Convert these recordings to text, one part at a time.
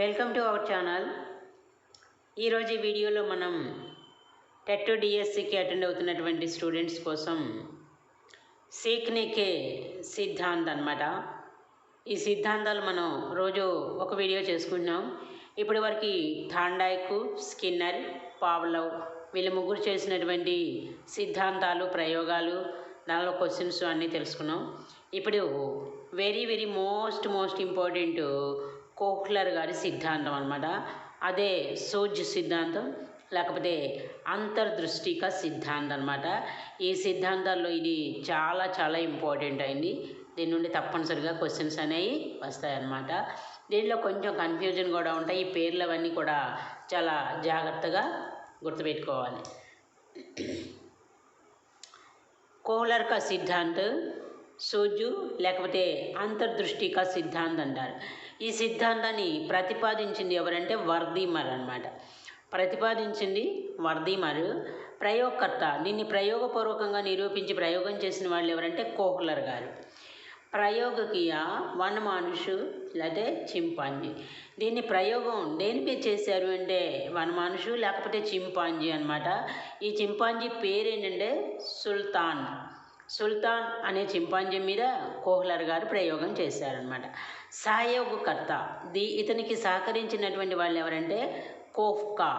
Welcome to our channel ఈరోజు ఈ వీడియోలో మనం టెట్ డిఎస్సికి అటెండ్ అవుతున్నటువంటి స్టూడెంట్స్ కోసం సీక్నికే సిద్ధాంత్ అనమాట ఈ సిద్ధాంతాలు మనం రోజు ఒక వీడియో చేసుకుంటున్నాం. ఇప్పటి వరకు థాండాయ్కు స్కిన్నర్ పావ్లవ్ వీళ్ళ ముగ్గురు చేసినటువంటి సిద్ధాంతాలు ప్రయోగాలు దానిలో క్వశ్చన్స్ అన్నీ తెలుసుకున్నాం. ఇప్పుడు very very most most important Kohler గారి సిద్ధాంతం అనమాట అదే సోజ్ సిద్ధాంతం లేకపోతే అంతర్దృష్టిక సిద్ధాంతం అనమాట ఈ సిద్ధాంతాల్లో ఇది చాలా చాలా ఇంపార్టెంట్ అయింది. దీని నుండి తప్పనిసరిగా క్వశ్చన్స్ అనేవి వస్తాయన్నమాట. దీనిలో కొంచెం కన్ఫ్యూజన్ కూడా ఉంటాయి. ఈ పేర్లు అవన్నీ కూడా చాలా జాగ్రత్తగా గుర్తుపెట్టుకోవాలి. కోహ్లర్క సిద్ధాంతం సిద్ధాంత్ సూజు లేకపోతే అంతర్దృష్టిక సిద్ధాంత్ అంటారు. ఈ సిద్ధాంతాన్ని ప్రతిపాదించింది ఎవరంటే వర్ధీమర్ అనమాట ప్రతిపాదించింది వర్ధీమర్ ప్రయోగకర్త. దీన్ని ప్రయోగపూర్వకంగా నిరూపించి ప్రయోగం చేసిన వాళ్ళు ఎవరంటే కోహ్లర్ గారు. ప్రయోగకీయ వన మానుషు లేకపోతే చింపాంజీ. దీన్ని ప్రయోగం దేని మీద చేశారు అంటే వన మనుషు లేకపోతే చింపాంజీ అనమాట ఈ చింపాంజీ పేరేంటంటే సుల్తాన్. సుల్తాన్ అనే చింపాంజీ మీద కోహ్లర్ గారు ప్రయోగం చేశారనమాట సహయోగకర్త ది ఇతనికి సహకరించినటువంటి వాళ్ళు ఎవరంటే కోఫ్కా.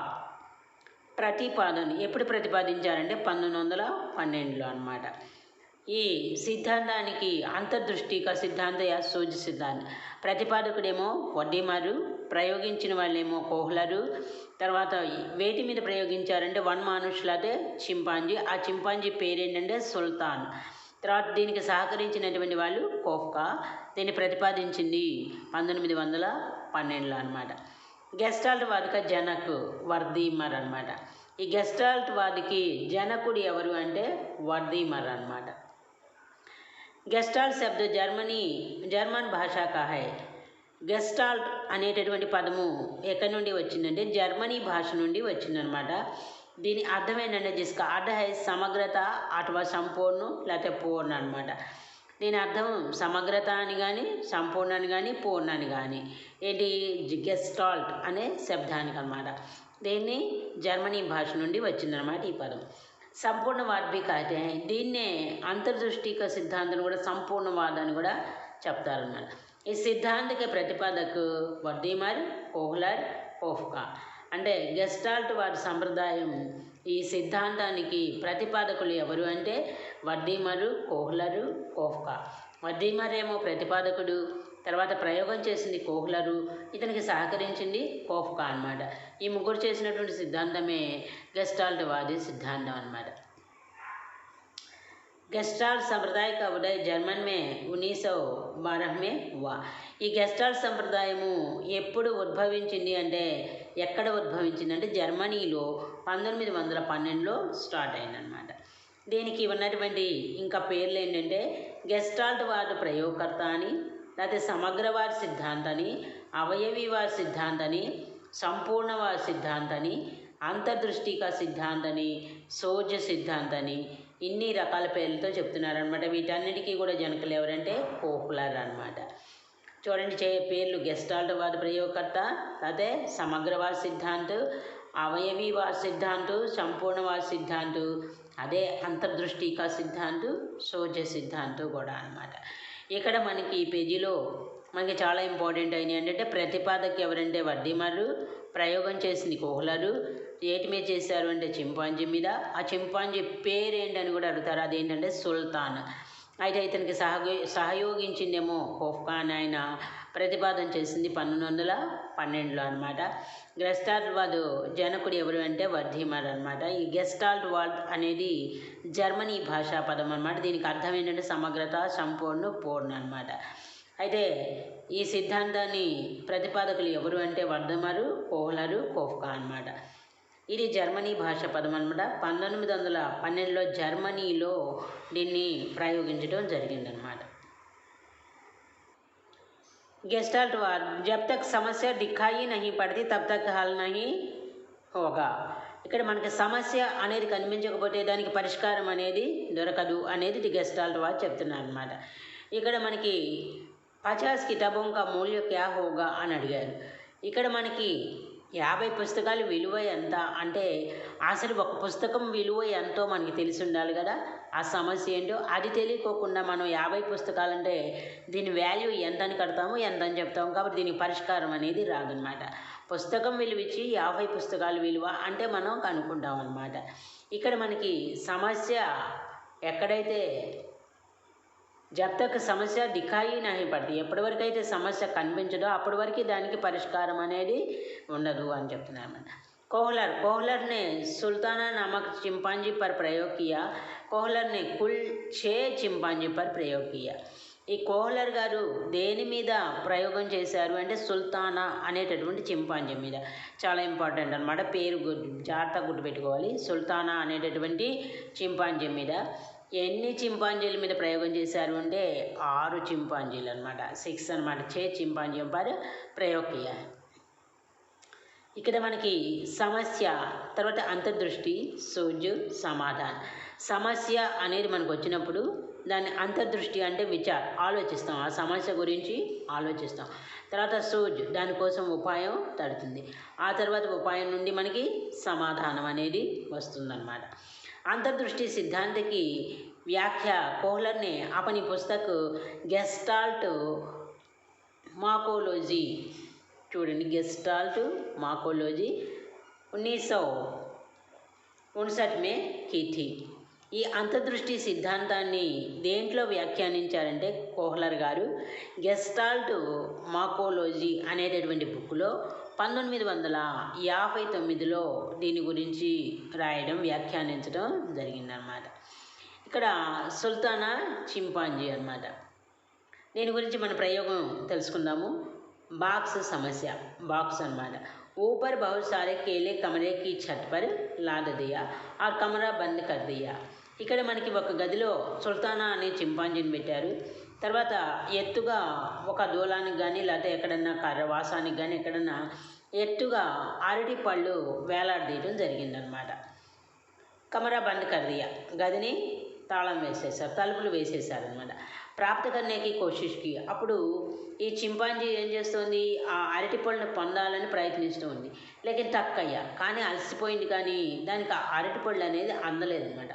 ప్రతిపాదన ఎప్పుడు ప్రతిపాదించారంటే పంతొమ్మిది వందల పన్నెండులో అనమాట ఈ సిద్ధాంతానికి అంతర్దృష్టిక సిద్ధాంత సూచి సిద్ధాంతం. ప్రతిపాదకుడేమో వడ్డీమారు ప్రయోగించిన వాళ్ళేమో కోహ్లరు తర్వాత వేటి మీద ప్రయోగించారంటే వన్ మానుషులు అదే చింపాంజీ. ఆ చింపాంజీ పేరేంటంటే సుల్తాన్. తర్వాత దీనికి సహకరించినటువంటి వాళ్ళు కోఫ్కా. దీన్ని ప్రతిపాదించింది పంతొమ్మిది వందల పన్నెండులో అనమాట గెస్టాల్ట్ వాదిక జనక్ వర్ధీమర్ అనమాట ఈ గెస్టాల్ట్ వాదికి జనకుడు ఎవరు అంటే వర్ధీమర్ అనమాట గెస్టాల్ట్ శబ్ద జర్మనీ జర్మన్ భాషా కా గెస్టాల్ట్ అనేటటువంటి పదము ఎక్కడి నుండి వచ్చిందంటే జర్మనీ భాష నుండి వచ్చిందనమాట దీని అర్థం ఏంటంటే జిస్క అర్థ హై సమగ్రత అటువా సంపూర్ణం లేకపోతే పూర్ణ అనమాట దీని అర్థం సమగ్రత అని కానీ సంపూర్ణ అని కానీ పూర్ణ అని కానీ ఏంటి గెస్టాల్ట్ అనే శబ్దానికి అనమాట దీన్ని జర్మనీ భాష నుండి వచ్చిందనమాట ఈ పదం. సంపూర్ణవాద్భి కాతే దీన్నే అంతర్దృష్టిక సిద్ధాంతం కూడా సంపూర్ణవాద అని కూడా చెప్తారన్నమాట. ఈ సిద్ధాంతిక ప్రతిపాదకు వర్దీమర్ కోహ్లర్ కోఫ్కా అంటే గెస్టాల్ట్ వారి సంప్రదాయం ఈ సిద్ధాంతానికి ప్రతిపాదకులు ఎవరు అంటే వర్ధీమరు కోహ్లరు కోఫ్కా వర్ధీమర్ ఏమో ప్రతిపాదకుడు తర్వాత ప్రయోగం చేసింది కోహ్లరు ఇతనికి సహకరించింది కోఫ్కా అనమాట ఈ ముగ్గురు చేసినటువంటి సిద్ధాంతమే గెస్టాల్ట్ వాది సిద్ధాంతం అనమాట గెస్టాల్ట్ సంప్రదాయ का उदय जर्मन में उन्नीस सौ बारह में हुआ ఈ గెస్టాల్ట్ సంప్రదాయము ఎప్పుడు ఉద్భవించింది అంటే ఎక్కడ ఉద్భవించిందంటే జర్మనీలో పంతొమ్మిది వందల పన్నెండులో స్టార్ట్ అయిందనమాట దీనికి ఉన్నటువంటి ఇంకా పేర్లు ఏంటంటే గెస్టాల్ట్ వార్డు ప్రయోగకర్త అని లేకపోతే సమగ్రవాద సిద్ధాంతని అవయవీవాద సిద్ధాంతని సంపూర్ణవాద సిద్ధాంతని అంతర్దృష్టిక సిద్ధాంతని సోజ సిద్ధాంతని ఇన్ని రకాల పేర్లతో చెప్తున్నారనమాట వీటన్నిటికీ కూడా జనకులు ఎవరంటే పోపులర్ అనమాట చూడండి చే పేర్లు. గెస్టాల్ట్వాద ప్రయోగకర్త అదే సమగ్రవాద సిద్ధాంత్ అవయవీవాద సిద్ధాంతు సంపూర్ణవాద సిద్ధాంతు అదే అంతర్దృష్టిక సిద్ధాంతు సోజ సిద్ధాంతు కూడా అనమాట ఇక్కడ మనకి ఈ పేజీలో మనకి చాలా ఇంపార్టెంట్ అయినాయి ఏంటంటే ప్రతిపాదక ఎవరంటే వడ్డీమరు ప్రయోగం చేసింది కోహ్లరు ఏటి మీద చేశారు అంటే చింపాంజీ మీద. ఆ చింపాంజీ పేరేంటని కూడా అడుగుతారు. అదేంటంటే సుల్తాన్. అయితే ఇతనికి సహగ సహయోగించిందేమో కోఫ్ఖాన్ ఆయన ప్రతిపాదన చేసింది పన్నెండు వందల పన్నెండులో అనమాట గెస్టాల్ట్ వాడు జనకుడు ఎవరు అంటే వర్ధీమర్ అనమాట ఈ గెస్టాల్ట్ వాల్ట్ అనేది జర్మనీ భాషా పదం అనమాట దీనికి అర్థం ఏంటంటే సమగ్రత సంపూర్ణ పూర్ణ అనమాట అయితే ఈ సిద్ధాంతాన్ని ప్రతిపాదకులు ఎవరు అంటే వర్ధమరు కోహ్లరు కోఫ్కా అనమాట ఇది జర్మనీ భాష పదం అనమాట పంతొమ్మిది వందల పన్నెండులో జర్మనీలో దీన్ని ప్రయోగించడం జరిగిందనమాట గెస్టాల్ట్ వార్ జబ్ తక్ సమస్య దిఖాయి నహి పడితే తబ్ తక్ హల్ నహి హోగా. ఇక్కడ మనకి సమస్య అనేది కనిపించకపోతే దానికి పరిష్కారం అనేది దొరకదు అనేది ది గెస్టాల్ట్ వార్ చెప్తున్నారు అనమాట ఇక్కడ మనకి పచాస్ కితాబోం కా మూల్య క్యా హోగా అని అడిగారు. ఇక్కడ మనకి యాభై పుస్తకాలు విలువ ఎంత? అంటే అసలు ఒక పుస్తకం విలువ ఎంతో మనకి తెలిసి ఉండాలి కదా? ఆ సమస్య ఏంటో? అది తెలియకోకుండా మనం యాభై పుస్తకాలంటే దీని వాల్యూ ఎంత అని కడతాము ఎంత అని చెప్తాము? కాబట్టి దీనికి పరిష్కారం అనేది రాదనమాట. పుస్తకం విలువ ఇచ్చి యాభై పుస్తకాలు విలువ అంటే మనం కనుక్కుంటాం అనమాట ఇక్కడ మనకి సమస్య ఎక్కడైతే జబ్ తక్ సమస్య దిఖాయి నహి పడుతుంది ఎప్పటి వరకు అయితే సమస్య కనిపించదో అప్పటి వరకు దానికి పరిష్కారం అనేది ఉండదు అని చెప్తున్నారు అన్నమాట कोहलर कोहलर ने सुल्ताना नामक चिंपांजी पर प्रयोग किया कोहलर ने कुल छः चिंपांजी पर प्रयोग किया ఈ కోహ్లర్ గారు దేని మీద ప్రయోగం చేశారు అంటే సుల్తానా అనేటటువంటి చింపాంజీ మీద చాలా ఇంపార్టెంట్ అనమాట పేరు గుర్తు జాగ్రత్తగా గుర్తుపెట్టుకోవాలి సుల్తానా అనేటటువంటి చింపాంజీ మీద ఎన్ని చింపాంజీల మీద ప్రయోగం చేశారు అంటే ఆరు చింపాంజీలు అనమాట సిక్స్ అనమాట చే చింపాంజీ పర్ ప్రయోగ్ ఇక్కడ మనకి సమస్య తర్వాత అంతర్దృష్టి సోజు సమాధానం. సమస్య అనేది మనకు వచ్చినప్పుడు దాన్ని అంతర్దృష్టి అంటే విచార్. ఆలోచిస్తాం. ఆ సమస్య గురించి ఆలోచిస్తాం. తర్వాత సూజ్ దానికోసం ఉపాయం తడుతుంది. ఆ తర్వాత ఉపాయం నుండి మనకి సమాధానం అనేది వస్తుందన్నమాట. అంతర్దృష్టి సిద్ధాంతికి వ్యాఖ్య కోహ్లనే అతని పుస్తక్ గెస్టాల్ట్ మాకోలోజీ. చూడండి గెస్టాల్ట్ మాకోలోజీ. ఉన్నీసో ఉన్సట్ మే కీర్తి. ఈ అంతర్దృష్టి సిద్ధాంతాన్ని దేంట్లో వ్యాఖ్యానించారంటే కోహ్లర్ గారు గెస్టాల్ట్ మాకోలోజీ అనేటటువంటి బుక్లో పంతొమ్మిది వందల యాభై తొమ్మిదిలో దీని గురించి రాయడం వ్యాఖ్యానించడం జరిగిందనమాట ఇక్కడ సుల్తానా చింపాంజీ అన్నమాట దీని గురించి మన ప్రయోగం తెలుసుకుందాము బాక్స్ సమస్య బాక్స్ అన్నమాట ऊपर बहुत सारे केले कमरे की छत पर लाद दिया और कमरा बंद कर दिया ఇక్కడ మనకి ఒక గదిలో సుల్తానా అనే చింపాంజీని పెట్టారు తర్వాత ఎత్తుగా ఒక దూలానికి కానీ లేకపోతే ఎక్కడన్నా కర్రవాసానికి కానీ ఎక్కడన్నా ఎత్తుగా అరటి పళ్ళు వేలాడదీయడం జరిగిందనమాట కమరా బంద్ కర్దియా గదిని తాళం వేసేసారు తలుపులు వేసేసారనమాట ప్రాప్త కర్నేకి కోషిష్కి అప్పుడు ఈ చింపాంజీ ఏం చేస్తుంది ఆ అరటి పళ్ళను పొందాలని ప్రయత్నిస్తుంది లేకిన్ తక్కయ్య కానీ అలసిపోయింది కానీ దానికి ఆ అరటి పళ్ళు అనేది అందలేదన్నమాట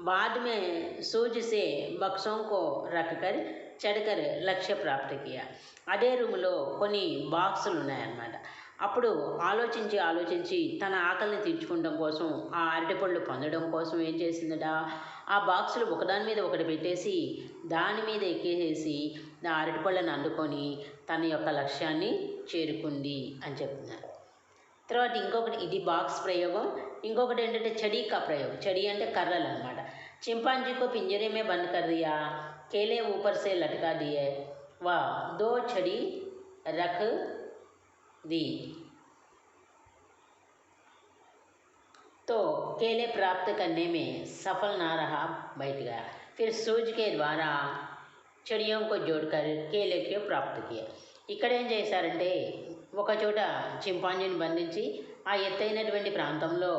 बाद में सूज से बक्सों को रखकर చడకర్ లక్ష్య ప్రాప్తికి. అదే రూమ్లో కొన్ని బాక్సులు ఉన్నాయన్నమాట. అప్పుడు ఆలోచించి ఆలోచించి తన ఆకలిని తీర్చుకోవడం కోసం ఆ అరటిపళ్ళు పొందడం కోసం ఏం చేసిందట? ఆ బాక్సులు ఒకదాని మీద ఒకటి పెట్టేసి దాని మీద ఎక్కేసేసి ఆ అరటిపళ్ళను అందుకొని తన యొక్క లక్ష్యాన్ని చేరుకుంది అని చెప్తున్నారు. తర్వాత ఇంకొకటి ఇది బాక్స్ ప్రయోగం. ఇంకొకటి ఏంటంటే చడీకా ప్రయోగం. చడీ అంటే కర్రలు అనమాట చింపాంజీకో పింజరేమే బంద్ కర్రియా? केले ऊपर से लटका दिए व दो छड़ी रख दी तो केले प्राप्त करने में सफल ना रहा बैठ गया फिर सूज के द्वारा చెడియం को जोड़कर केले के प्राप्त किया ఇక్కడ ఏం చేశారంటే ఒక చోట చింపాంజీని బంధించి ఆ ఎత్తైనటువంటి ప్రాంతంలో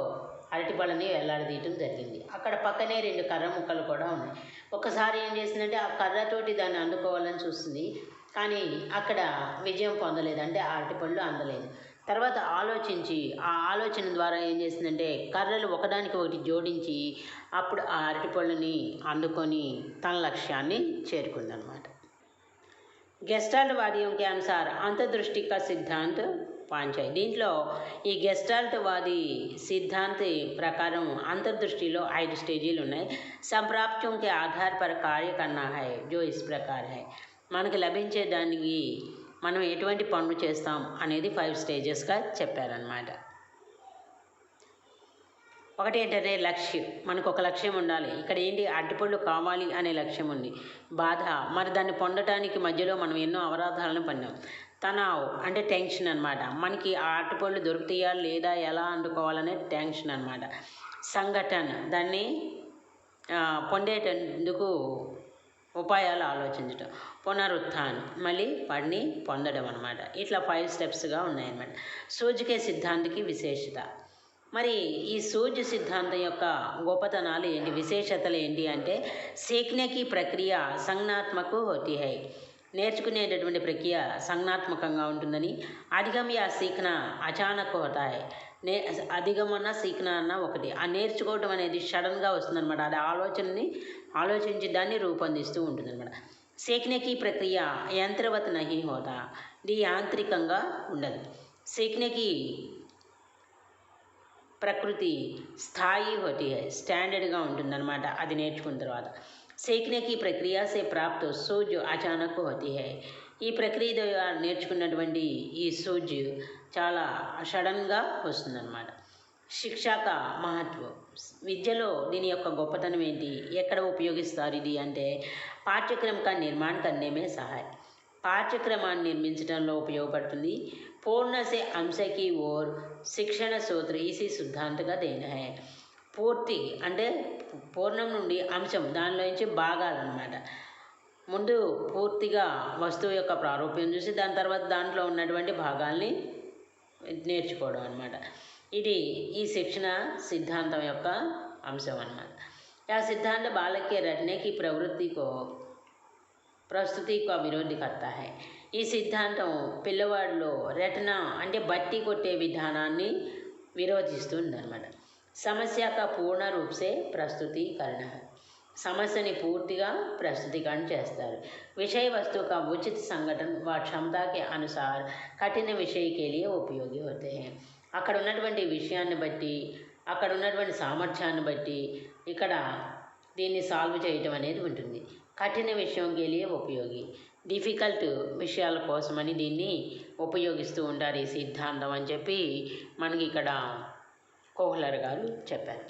అరటిపళ్ళని వేలాడదీయటం జరిగింది అక్కడ పక్కనే రెండు కర్ర ముక్కలు కూడా ఉన్నాయి ఒకసారి ఏం చేసిందంటే ఆ కర్రతోటి దాన్ని అందుకోవాలని చూస్తుంది కానీ అక్కడ విజయం పొందలేదు అంటే ఆ అరటిపళ్ళు అందలేదు తర్వాత ఆలోచించి ఆ ఆలోచన ద్వారా ఏం చేసిందంటే కర్రలు ఒకదానికి ఒకటి జోడించి అప్పుడు ఆ అరటిపళ్ళని అందుకొని తన లక్ష్యాన్ని చేరుకుందనమాట గెస్టాల్ట్ వాద్యం के अनुसार अंतर्दृष्टि का सिद्धांत పాంచాయి దీంట్లో ఈ గెస్టాల్ట్వాది సిద్ధాంతి ప్రకారం అంతర్దృష్టిలో ఐదు స్టేజీలు ఉన్నాయి. సంప్రాప్త్యం కే ఆధార్ కార్య కన్నా హై జో ఇస్ ప్రకార్ హై. మనకు లభించే దానికి మనం ఎటువంటి పనులు చేస్తాం అనేది ఫైవ్ స్టేజెస్గా చెప్పారనమాట ఒకటి ఏంటంటే లక్ష్యం. మనకు ఒక లక్ష్యం ఉండాలి. ఇక్కడ ఏంటి? అడ్డుపళ్ళు కావాలి అనే లక్ష్యం ఉంది. బాధ. మరి దాన్ని పొందటానికి మధ్యలో మనం ఎన్నో అవరాధాలను పన్నాం తనావ్ అంటే టెన్షన్ అనమాట మనకి ఆ అరటిపళ్ళు దొరుకుతాయా లేదా ఎలా అందుకోవాలనే టెన్షన్ అనమాట సంఘటన దాన్ని పొందేటందుకు ఉపాయాలు ఆలోచించడం పునరుత్థానం మళ్ళీ వాడిని పొందడం అనమాట ఇట్లా ఫైవ్ స్టెప్స్గా ఉన్నాయన్నమాట. సూజికే సిద్ధాంతికి విశేషత. మరి ఈ సూర్య సిద్ధాంతం యొక్క గొప్పతనాలు ఏంటి విశేషతలు ఏంటి అంటే సీఖనేకి ప్రక్రియ సంజ్ఞాత్మకు హోती నేర్చుకునేటటువంటి ప్రక్రియ సంజ్ఞాత్మకంగా ఉంటుందని అధిగమ్య సీఖన అచానక్ హోతాయ్ నే అధిగమన సీఖన అన్న ఒకటి. ఆ నేర్చుకోవటం అనేది సడన్గా వస్తుందన్నమాట. అది ఆలోచనని ఆలోచించి దాన్ని రూపొందిస్తూ ఉంటుందన్నమాట. సీఖనేకి ప్రక్రియ యంత్రవత్ నహి హోదా. ఇది యాంత్రికంగా ఉండదు. సీఖనేకి ప్రకృతి స్థాయి ఒకటి స్టాండర్డ్గా ఉంటుందన్నమాట. అది నేర్చుకున్న తర్వాత. सीखने की प्रक्रिया से प्राप्त सूज अचानक होती है। यह प्रक्रिया द्वारा ने सूज चला सड़न वनम शिक्षा का महत्व विद्य दीन ओक गोपतन एक् उपयोगस्टी अंत पाठ्यक्रम का निर्माण करने में सहाय पाठ्यक्रम निर्मित उपयोगपड़ी पूर्ण से अंश की ओर शिक्षण सूत्र इसी सिद्धांत का देन है పూర్తి అంటే పూర్ణం నుండి అంశం దానిలో నుంచి భాగాలు అన్నమాట ముందు పూర్తిగా వస్తువు యొక్క ప్రారూప్యం చూసి దాని తర్వాత దాంట్లో ఉన్నటువంటి భాగాల్ని నేర్చుకోవడం అనమాట ఇది ఈ శిక్షణ సిద్ధాంతం యొక్క అంశం అన్నమాట ఆ సిద్ధాంత బాలకే రటనే की प्रवृत्ति को ప్రస్తుతి కా విరోధి కర్తా హై ఈ సిద్ధాంతం పిల్లవాడిలో రటన అంటే బట్టి కొట్టే విధానాన్ని విరోధిస్తుంది అనమాట సమస్య కా పూర్ణ రూపసే ప్రస్తుతీకరణ సమస్యని పూర్తిగా ప్రస్తుతీకరణ చేస్తారు విషయ వస్తువు का उचित संगठन व क्षमता के अनुसार కఠిన విషయ के लिए उपयोगी होते हैं అక్కడ ఉన్నటువంటి విషయాన్ని బట్టి అక్కడ ఉన్నటువంటి సామర్థ్యాన్ని బట్టి ఇక్కడ దీన్ని సాల్వ్ చేయటం అనేది ఉంటుంది కఠిన విషయం గెలియే ఉపయోగి డిఫికల్ట్ విషయాల కోసమని దీన్ని ఉపయోగిస్తూ ఉంటారు ఈ సిద్ధాంతం అని చెప్పి మనకి ఇక్కడ కోహ్లర్ గారు చెప్పారు.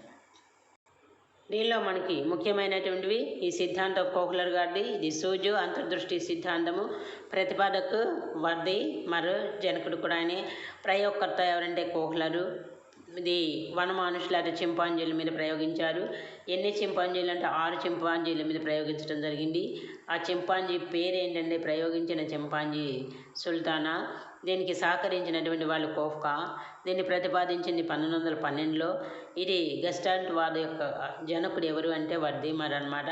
దీనిలో మనకి ముఖ్యమైనటువంటివి ఈ సిద్ధాంతం కోహ్లర్ గారిది ఇది సూజు అంతర్దృష్టి సిద్ధాంతము. ప్రతిపాదకు వర్ది మరో జనకుడు కూడా ఆయనే. ప్రయోగకర్త ఎవరంటే కోహ్లరు. ఇది వనమానుషుల అంటే చింపాంజీల మీద ప్రయోగించారు. ఎన్ని చింపాంజీలు అంటే ఆరు చింపాంజీల మీద ప్రయోగించడం జరిగింది. ఆ చింపాంజీ పేరు ఏంటంటే ప్రయోగించిన చింపాంజీ సుల్తానా. దీనికి సహకరించినటువంటి వాళ్ళు కోఫ్కా దీన్ని ప్రతిపాదించింది పంతొమ్మిది వందల పన్నెండులో. ఇది గెస్టాల్ట్ వాద్ యొక్క జనకుడు ఎవరు అంటే వర్ధీమర్ అనమాట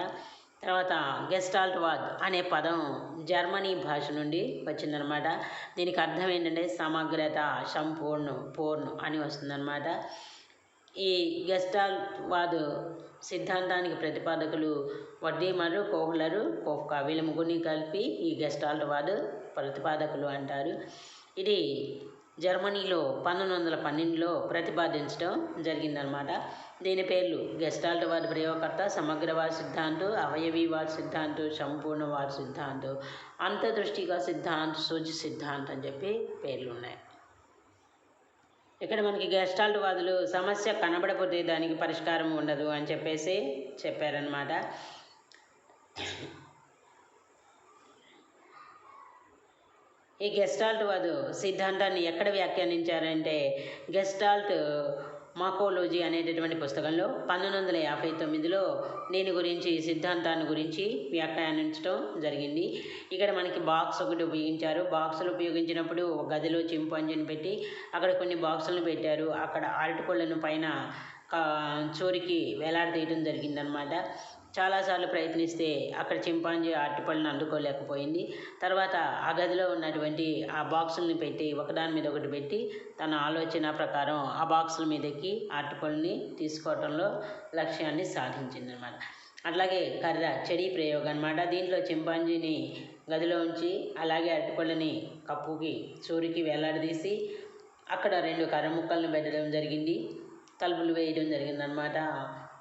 తర్వాత గెస్టాల్ట్ వాద్ అనే పదం జర్మనీ భాష నుండి వచ్చిందనమాట దీనికి అర్థం ఏంటంటే సమగ్రత సంపూర్ణ పూర్ణం అని వస్తుందన్నమాట. ఈ గెస్టాల్ట్ వాద్ సిద్ధాంతానికి ప్రతిపాదకులు వడ్డీమరు కోహ్లరు కోఫ్కా వీళ్ళ ముగ్గురిని కలిపి ఈ గెస్టాల్ట్ వాద్ ప్రతిపాదకులు అంటారు. ఇది జర్మనీలో పంతొమ్మిది వందల పన్నెండులో ప్రతిపాదించడం జరిగిందనమాట దీని పేర్లు గెస్టాల్ట్వాద్ ప్రయోగకర్త సమగ్రవాద సిద్ధాంతం అవయవీవాద సిద్ధాంతం సంపూర్ణవాద సిద్ధాంతం అంతర్దృష్టిగా సిద్ధాంతం సూచి సిద్ధాంతం అని చెప్పి పేర్లు ఉన్నాయి ఇక్కడ మనకి గెస్టాల్ట్ వాదులు సమస్య కనబడకపోతే దానికి పరిష్కారం ఉండదు అని చెప్పేసి చెప్పారనమాట ఈ గెస్టాల్ట్ వాదు సిద్ధాంతాన్ని ఎక్కడ వ్యాఖ్యానించారంటే గెస్టాల్ట్ మాకోలోజీ అనేటటువంటి పుస్తకంలో పంతొమ్మిది వందల యాభై తొమ్మిదిలో దీని గురించి సిద్ధాంతాన్ని గురించి వ్యాఖ్యానించడం జరిగింది. ఇక్కడ మనకి బాక్స్ ఒకటి ఉపయోగించారు. బాక్సులు ఉపయోగించినప్పుడు ఒక గదిలో చింపాంజీని పెట్టి అక్కడ కొన్ని బాక్సులను పెట్టారు. అక్కడ అరటిపళ్ళను పైన చోరికి వేలాడదీయడం జరిగిందనమాట. చాలాసార్లు ప్రయత్నిస్తే అక్కడ చింపాంజీ అరటిపళ్ళను అందుకోలేకపోయింది. తర్వాత ఆ గదిలో ఉన్నటువంటి ఆ బాక్సుల్ని పెట్టి ఒకదాని మీద ఒకటి పెట్టి తన ఆలోచన ప్రకారం ఆ బాక్సుల మీద ఎక్కి అరటిపళ్ళని తీసుకోవటంలో లక్ష్యాన్ని సాధించిందనమాట. అట్లాగే కర్ర చెడి ప్రయోగం అనమాట దీంట్లో చింపాంజీని గదిలో ఉంచి అలాగే అరటిపళ్ళని కప్పుకి సూరికి వేలాడదీసి అక్కడ రెండు కర్ర ముక్కలను పెట్టడం జరిగింది. తలుపులు వేయడం జరిగిందనమాట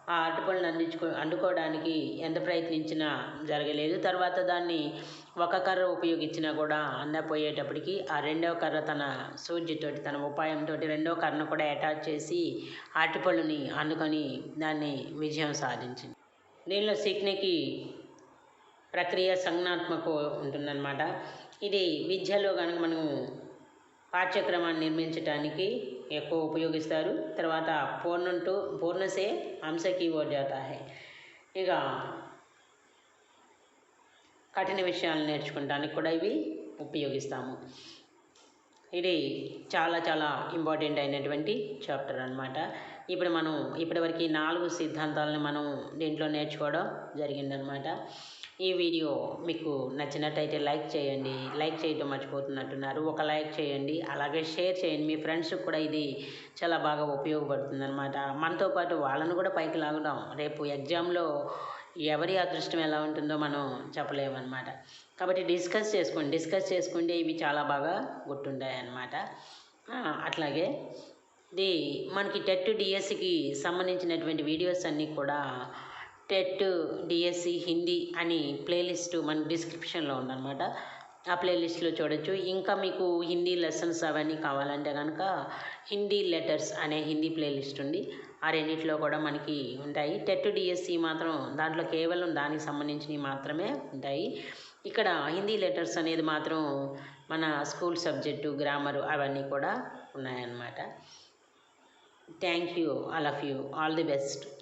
ఆ అరటిపళ్ళను అందించుకో అందుకోవడానికి ఎంత ప్రయత్నించినా జరగలేదు. తర్వాత దాన్ని ఒక కర్ర ఉపయోగించినా కూడా అందపోయేటప్పటికి ఆ రెండవ కర్ర తన సూజితోటి తన ఉపాయంతో రెండవ కర్రను కూడా అటాచ్ చేసి అరటిపళ్ళుని అందుకొని దాన్ని విజయం సాధించింది. దీనిలో సిక్నికి ప్రక్రియ సంజ్ఞాత్మక ఉంటుందన్నమాట. ఇది విద్యలో కనుక మనము పాఠ్యక్రమాన్ని నిర్మించడానికి ఎక్కువ ఉపయోగిస్తారు. తర్వాత పూర్ణం టు పూర్ణసే అంశ కీవర్డ్ జాతా హై. ఇక కఠిన విషయాలు నేర్చుకోవడానికి కూడా ఇవి ఉపయోగిస్తాము. ఇది చాలా చాలా ఇంపార్టెంట్ అయినటువంటి చాప్టర్ అనమాట ఇప్పుడు మనం ఇప్పటివరకు నాలుగు సిద్ధాంతాలను మనం దీంట్లో నేర్చుకోవడం జరిగిందనమాట ఈ వీడియో మీకు నచ్చినట్టయితే లైక్ చేయండి. లైక్ చేయడం మర్చిపోతున్నట్టున్నారు. ఒక లైక్ చేయండి. అలాగే షేర్ చేయండి. మీ ఫ్రెండ్స్కి కూడా ఇది చాలా బాగా ఉపయోగపడుతుంది అనమాట మనతో పాటు వాళ్ళను కూడా పైకి లాగడం రేపు ఎగ్జామ్లో ఎవరి అదృష్టం ఎలా ఉంటుందో మనం చెప్పలేమన్నమాట. కాబట్టి డిస్కస్ చేసుకోండి. డిస్కస్ చేసుకుంటే ఇవి చాలా బాగా గుర్తుంటాయి అన్నమాట అట్లాగే ఇది మనకి టెట్ డిఎస్సికి సంబంధించినటువంటి వీడియోస్ అన్నీ కూడా టెట్ డిఎస్సి హిందీ అని ప్లేలిస్ట్ మన డిస్క్రిప్షన్లో ఉందన్నమాట. ఆ ప్లేలిస్ట్లో చూడొచ్చు. ఇంకా మీకు హిందీ లెసన్స్ అవన్నీ కావాలంటే కనుక హిందీ లెటర్స్ అనే హిందీ ప్లేలిస్ట్ ఉంది ఆ రెండిట్లో కూడా మనకి ఉంటాయి. టెట్ డిఎస్సి మాత్రం దాంట్లో కేవలం దానికి సంబంధించినవి మాత్రమే ఉంటాయి. ఇక్కడ హిందీ లెటర్స్ అనేది మాత్రం మన స్కూల్ సబ్జెక్టు గ్రామరు అవన్నీ కూడా ఉన్నాయన్నమాట. Thank you. All of you. All the best.